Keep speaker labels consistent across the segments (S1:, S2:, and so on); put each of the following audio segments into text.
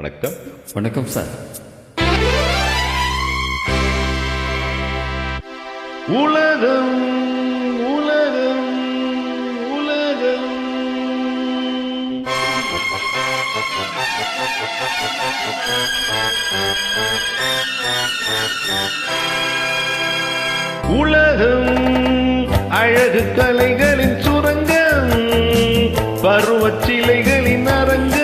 S1: வணக்கம்.
S2: வணக்கம் சார்.
S3: உலகம் உலகம் உலகம். உலகம் அழகு கலைகளின் சுரங்கம் பருவச்சிலைகளின் அரங்கம்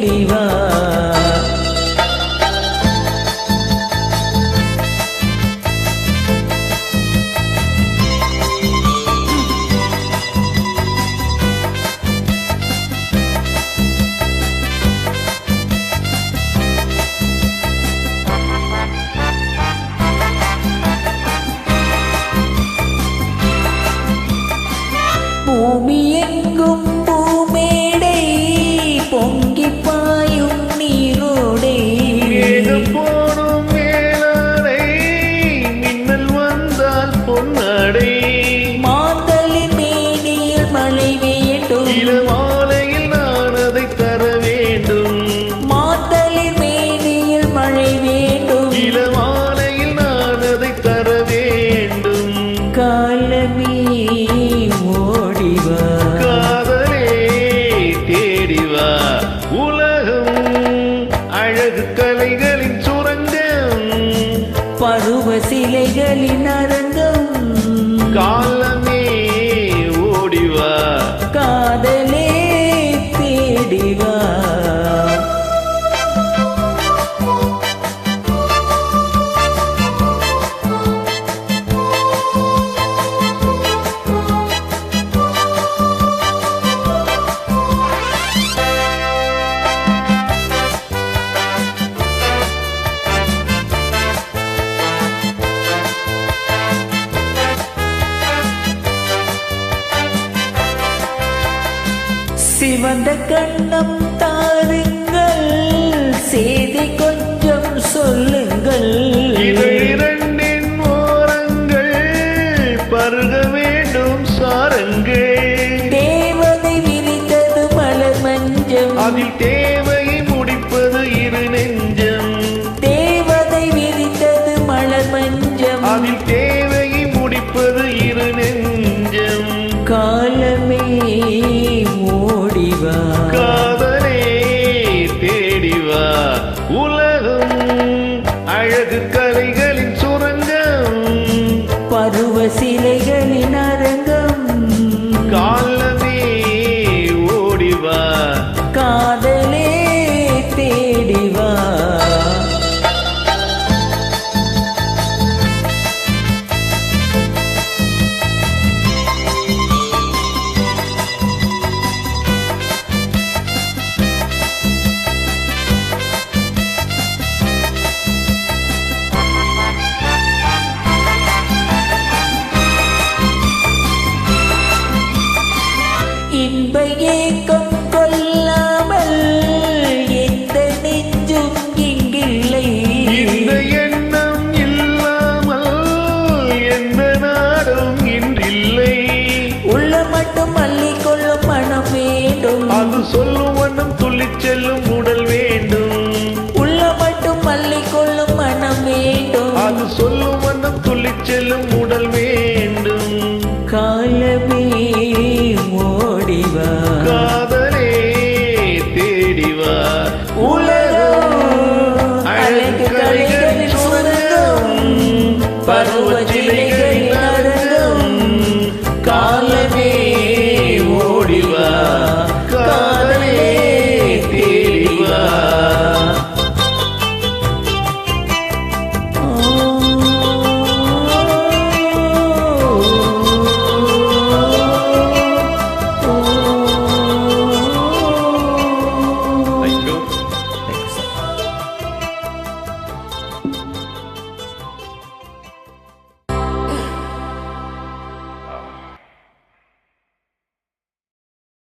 S4: ದೇವಾ சிவந்த கண்ணம் தாருங்கள். செய்தி கொஞ்சம் சொல்லுங்கள். இதை
S3: இரண்டின் ஓரங்கள் பருக வேண்டும் சாரங்கள்.
S4: தேவதை விரித்தது மலர் மஞ்சள் அதில்
S3: தே அழகு கலைகளின் சுரங்கம்.
S4: பருவ சிலைகளின் அரங்கம்.
S3: கால் செல்லும் உடல் வேண்டும்.
S4: உள்ள மட்டும் பள்ளி கொள்ளும் மனம் வேண்டும். அது
S3: சொல்லும் மனம் துள்ளி செல்லும் உடல் வேண்டும்.
S4: காலமே ஓடிவா.
S3: காதலே தேடிவா. உலகம்
S4: அழகு கைகள் பருவ